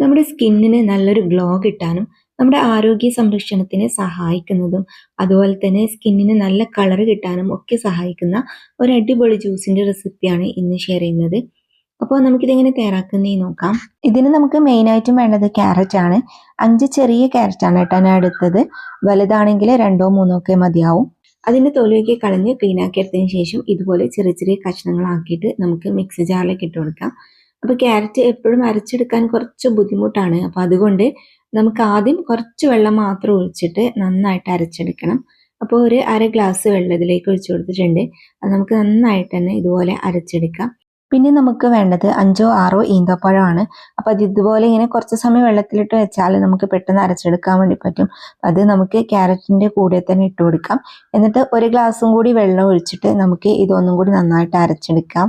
നമ്മുടെ സ്കിന്നിന് നല്ലൊരു ഗ്ലോ കിട്ടാനും നമ്മുടെ ആരോഗ്യ സംരക്ഷണത്തിന് സഹായിക്കുന്നതും അതുപോലെ തന്നെ സ്കിന്നിന് നല്ല കളർ കിട്ടാനും ഒക്കെ സഹായിക്കുന്ന ഒരു അടിപൊളി ജ്യൂസിന്റെ റെസിപ്പിയാണ് ഇന്ന് ഷെയർ ചെയ്യുന്നത്. അപ്പോൾ നമുക്കിതെങ്ങനെ തയ്യാറാക്കുന്നേ നോക്കാം. ഇതിന് നമുക്ക് മെയിനായിട്ടും വേണ്ടത് ക്യാരറ്റ് ആണ്. അഞ്ച് ചെറിയ ക്യാരറ്റ് ആണ് കേട്ടോ ഞാൻ എടുത്തത്. വലുതാണെങ്കിൽ രണ്ടോ മൂന്നോ ഒക്കെ മതിയാവും. അതിന്റെ തൊലിയൊക്കെ കളഞ്ഞ് ക്ലീൻ ആക്കി എടുത്തതിന് ശേഷം ഇതുപോലെ ചെറിയ ചെറിയ കഷ്ണങ്ങളാക്കിയിട്ട് നമുക്ക് മിക്സി ജാറിലേക്ക് ഇട്ട് കൊടുക്കാം. അപ്പോൾ ക്യാരറ്റ് എപ്പോഴും അരച്ചെടുക്കാൻ കുറച്ച് ബുദ്ധിമുട്ടാണ്. അപ്പോൾ അതുകൊണ്ട് നമുക്ക് ആദ്യം കുറച്ച് വെള്ളം മാത്രം ഒഴിച്ചിട്ട് നന്നായിട്ട് അരച്ചെടുക്കണം. അപ്പോൾ ഒരു അര ഗ്ലാസ് വെള്ളം ഇതിലേക്ക് ഒഴിച്ചു കൊടുത്തിട്ടുണ്ട്. അത് നമുക്ക് നന്നായിട്ട് തന്നെ ഇതുപോലെ അരച്ചെടുക്കാം. പിന്നെ നമുക്ക് വേണ്ടത് അഞ്ചോ ആറോ ഈന്തപ്പഴമാണ്. അപ്പോൾ അത് ഇതുപോലെ ഇങ്ങനെ കുറച്ച് സമയം വെള്ളത്തിലിട്ട് വെച്ചാൽ നമുക്ക് പെട്ടെന്ന് അരച്ചെടുക്കാൻ വേണ്ടി പറ്റും. അത് നമുക്ക് ക്യാരറ്റിന്റെ കൂടെ തന്നെ ഇട്ട് കൊടുക്കാം. എന്നിട്ട് ഒരു ഗ്ലാസും കൂടി വെള്ളം ഒഴിച്ചിട്ട് നമുക്ക് ഇതൊന്നും കൂടി നന്നായിട്ട് അരച്ചെടുക്കാം.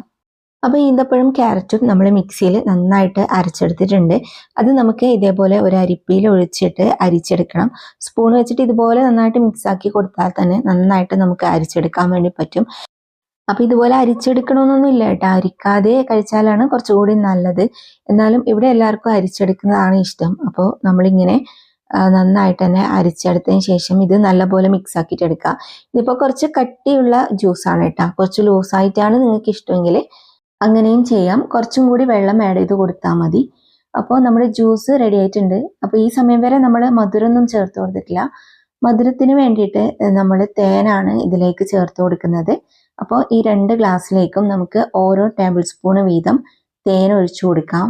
അപ്പോൾ ഈന്തപ്പഴം ക്യാരറ്റും നമ്മൾ മിക്സിയിൽ നന്നായിട്ട് അരച്ചെടുത്തിട്ടുണ്ട്. അത് നമുക്ക് ഇതേപോലെ ഒരു അരിപ്പിയിൽ ഒഴിച്ചിട്ട് അരിച്ചെടുക്കണം. സ്പൂൺ വെച്ചിട്ട് ഇതുപോലെ നന്നായിട്ട് മിക്സ് ആക്കി കൊടുത്താൽ തന്നെ നന്നായിട്ട് നമുക്ക് അരിച്ചെടുക്കാൻ വേണ്ടി പറ്റും. അപ്പോൾ ഇതുപോലെ അരിച്ചെടുക്കണമെന്നൊന്നും ഇല്ല കേട്ടോ. അരിക്കാതെ കഴിച്ചാലാണ് കുറച്ചുകൂടി നല്ലത്. എന്നാലും ഇവിടെ എല്ലാവർക്കും അരിച്ചെടുക്കുന്നതാണ് ഇഷ്ടം. അപ്പോൾ നമ്മളിങ്ങനെ നന്നായിട്ട് തന്നെ അരിച്ചെടുത്തതിന് ശേഷം ഇത് നല്ലപോലെ മിക്സ് ആക്കിയിട്ട് എടുക്കുക ഇതിപ്പോൾ കുറച്ച് കട്ടിയുള്ള ജ്യൂസാണ് കേട്ടോ. കുറച്ച് ലൂസായിട്ടാണ് നിങ്ങൾക്ക് ഇഷ്ടമെങ്കിൽ അങ്ങനെയും ചെയ്യാം. കുറച്ചും കൂടി വെള്ളം ആഡ് ചെയ്ത് കൊടുത്താൽ മതി. അപ്പോൾ നമ്മുടെ ജ്യൂസ് റെഡി ആയിട്ടുണ്ട്. അപ്പോൾ ഈ സമയം വരെ നമ്മൾ മധുരമൊന്നും ചേർത്ത് കൊടുത്തിട്ടില്ല. മധുരത്തിന് വേണ്ടിയിട്ട് നമ്മൾ തേനാണ് ഇതിലേക്ക് ചേർത്ത് കൊടുക്കുന്നത്. അപ്പോൾ ഈ രണ്ട് ഗ്ലാസ്സിലേക്കും നമുക്ക് ഓരോ ടേബിൾ സ്പൂണ് വീതം തേൻ ഒഴിച്ചു കൊടുക്കാം.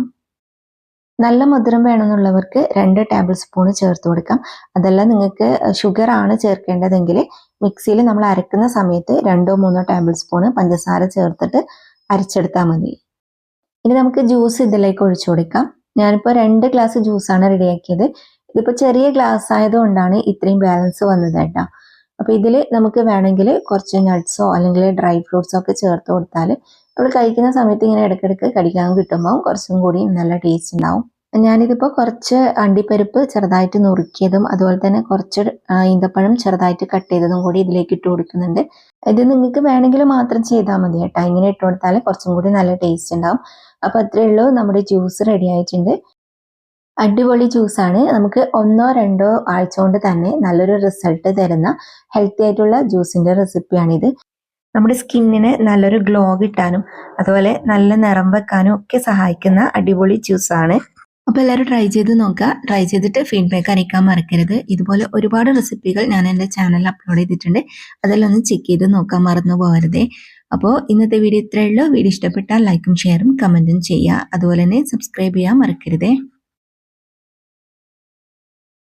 നല്ല മധുരം വേണമെന്നുള്ളവർക്ക് രണ്ട് ടേബിൾ സ്പൂൺ ചേർത്ത് കൊടുക്കാം. അതല്ല നിങ്ങൾക്ക് ഷുഗർ ആണ് ചേർക്കേണ്ടതെങ്കിൽ മിക്സിയിൽ നമ്മൾ അരക്കുന്ന സമയത്ത് രണ്ടോ മൂന്നോ ടേബിൾ സ്പൂൺ പഞ്ചസാര ചേർത്തിട്ട് അരച്ചെടുത്താൽ മതി. ഇനി നമുക്ക് ജ്യൂസ് ഇതിലേക്ക് ഒഴിച്ചു കൊടുക്കാം. ഞാനിപ്പോൾ രണ്ട് ഗ്ലാസ് ജ്യൂസാണ് റെഡിയാക്കിയത് ഇതിപ്പോൾ ചെറിയ ഗ്ലാസ് ആയതുകൊണ്ടാണ് ഇത്രയും ബാലൻസ് വന്നത് കേട്ടോ. അപ്പോൾ ഇതിൽ നമുക്ക് വേണമെങ്കിൽ കുറച്ച് നട്ട്സോ അല്ലെങ്കിൽ ഡ്രൈ ഫ്രൂട്ട്സോ ഒക്കെ ചേർത്ത് കൊടുത്താൽ നമ്മൾ കഴിക്കുന്ന സമയത്ത് ഇങ്ങനെ ഇടയ്ക്കിടയ്ക്ക് കടിക്കാൻ കിട്ടുമ്പോൾ കുറച്ചും കൂടി നല്ല ടേസ്റ്റ് ഉണ്ടാവും. ഞാനിതിപ്പോൾ കുറച്ച് അണ്ടിപ്പരിപ്പ് ചെറുതായിട്ട് നുറുക്കിയതും അതുപോലെ തന്നെ കുറച്ച് ഈന്തപ്പഴം ചെറുതായിട്ട് കട്ട് ചെയ്തതും കൂടി ഇതിലേക്ക് ഇട്ട് കൊടുക്കുന്നുണ്ട്. ഇത് നിങ്ങൾക്ക് വേണമെങ്കിൽ മാത്രം ചെയ്താൽ മതി കേട്ടോ. ഇങ്ങനെ ഇട്ട് കൊടുത്താൽ കുറച്ചും കൂടി നല്ല ടേസ്റ്റ് ഉണ്ടാവും. അപ്പോൾ അത്രയേ ഉള്ളൂ. നമ്മുടെ ജ്യൂസ് റെഡി ആയിട്ടുണ്ട്. അടിപൊളി ജ്യൂസാണ് നമുക്ക് ഒന്നോ രണ്ടോ ആഴ്ച കൊണ്ട് തന്നെ നല്ലൊരു റിസൾട്ട് തരുന്ന ഹെൽത്തി ആയിട്ടുള്ള ജ്യൂസിന്റെ റെസിപ്പിയാണിത് നമ്മുടെ സ്കിന്നിന് നല്ലൊരു ഗ്ലോ കിട്ടാനും അതുപോലെ നല്ല നിറം വെക്കാനും ഒക്കെ സഹായിക്കുന്ന അടിപൊളി ജ്യൂസാണ് അപ്പോൾ എല്ലാവരും ട്രൈ ചെയ്ത് നോക്കുക. ട്രൈ ചെയ്തിട്ട് ഫീഡ്ബാക്ക് അറിയിക്കാൻ മറക്കരുത്. ഇതുപോലെ ഒരുപാട് റെസിപ്പികൾ ഞാൻ എന്റെ ചാനലിൽ അപ്ലോഡ് ചെയ്തിട്ടുണ്ട്. അതെല്ലാം ഒന്ന് ചെക്ക് ചെയ്ത് നോക്കാൻ മറന്നു പോകരുതേ. അപ്പോൾ ഇന്നത്തെ വീഡിയോ ഇത്രയേ ഉള്ളൂ. വീഡിയോ ഇഷ്ടപ്പെട്ടാൽ ലൈക്കും ഷെയറും കമന്റും ചെയ്യുക. അതുപോലെ തന്നെ സബ്സ്ക്രൈബ് ചെയ്യാൻ മറക്കരുതേ.